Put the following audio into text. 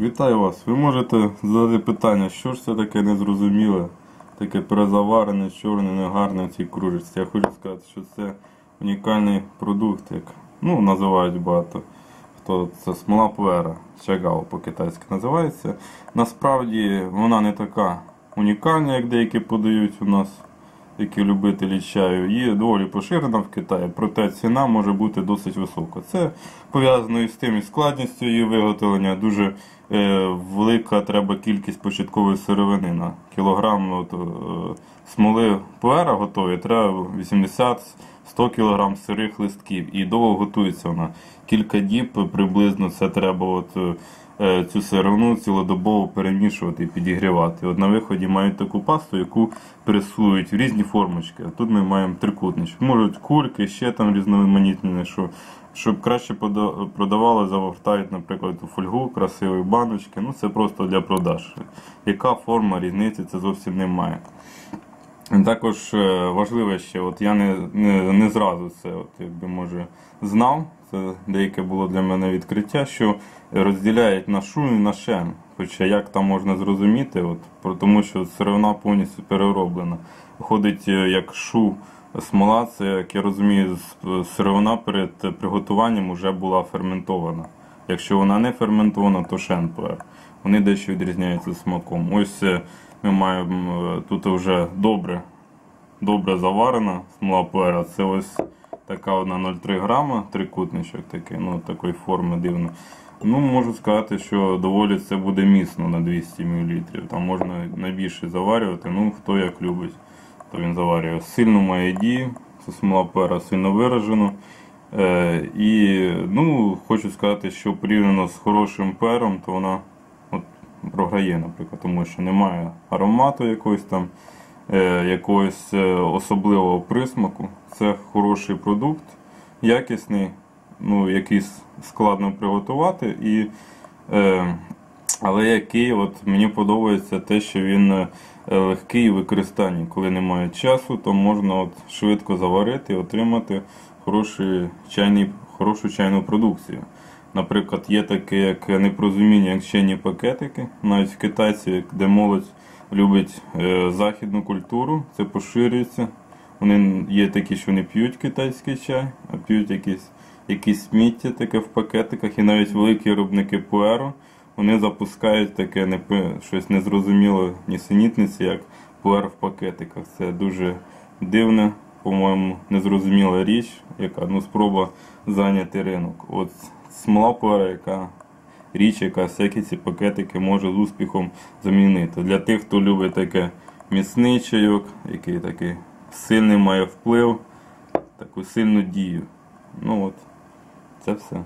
Вітаю вас. Ви можете задати питання, що ж це таке незрозуміле, таке перезаварене, чорне, негарне в цій кружечці. Я хочу сказати, що це унікальний продукт, як ну, називають багато. Хто це смола пуера, чагао по-китайськи називається. Насправді вона не така унікальна, як деякі подають у нас, які любителі чаю. Є доволі поширена в Китаї, проте ціна може бути досить висока. Це пов'язано із тим, із складністю її виготовлення. Дуже е, велика треба кількість початкової сировини на кілограм от, е, смоли пуера готові, треба 80-100 кг сирих листків. І довго готується вона. Кілька діб приблизно це треба от, е, цю сировину цілодобово перемішувати і підігрівати. От на виході мають таку пасту, яку пресують в різні формочки. А тут ми маємо трикутничок. Можуть кульки, ще там різноманітні, що щоб краще продавали, завертають, наприклад, у фольгу, красиві баночки. Ну це просто для продаж. Яка форма різниці, це зовсім немає. Також е, важливе ще, от я не, не, не зразу це, от, якби може знав, це деяке було для мене відкриття, що розділяють на шу і на шен. Хоча як там можна зрозуміти, от, тому що сировина повністю перероблена. Виходить, е, як шу смола, це, як я розумію, сировина перед приготуванням вже була ферментована. Якщо вона не ферментована, то шенпуер. Вони дещо відрізняються смаком. Ось е, ми маємо е, тут вже добре, добре заварена смола пуера. Це ось така одна 0,3 грама, трикутничок такий, ну такої форми дивно. Ну, можу сказати, що доволі це буде міцно на 200 мл. Там можна найбільше заварювати, ну хто як любить, то він заварює. Сильно має дію, це смола пуера сильно виражено. Е, і ну, хочу сказати, що порівняно з хорошим пером, то вона от, програє, наприклад, тому що немає аромату якогось там, е, якогось е, особливого присмаку. Це хороший продукт, якісний, ну, який складно приготувати. І, е, але який от, мені подобається те, що він е, легкий у використанні. Коли немає часу, то можна от, швидко заварити і отримати хороший чайний, хорошу чайну продукцію. Наприклад, є таке як непорозуміння, як чайні пакетики, навіть в китайці, де молодь любить е, західну культуру, це поширюється. Вони є такі, що не п'ють китайський чай, а п'ють якісь, якісь сміття таке в пакетиках, і навіть великі виробники пуеру вони запускають таке не, щось незрозуміле нісенітниці, як пуер в пакетиках. Це дуже дивне, по-моєму, незрозуміла річ, яка ну, спроба зайняти ринок. От смола пуера, яка річ, яка всякі ці пакетики може з успіхом замінити. Для тих, хто любить таке міцний чайок, який такий сильний має вплив, таку сильну дію. Ну от, це все.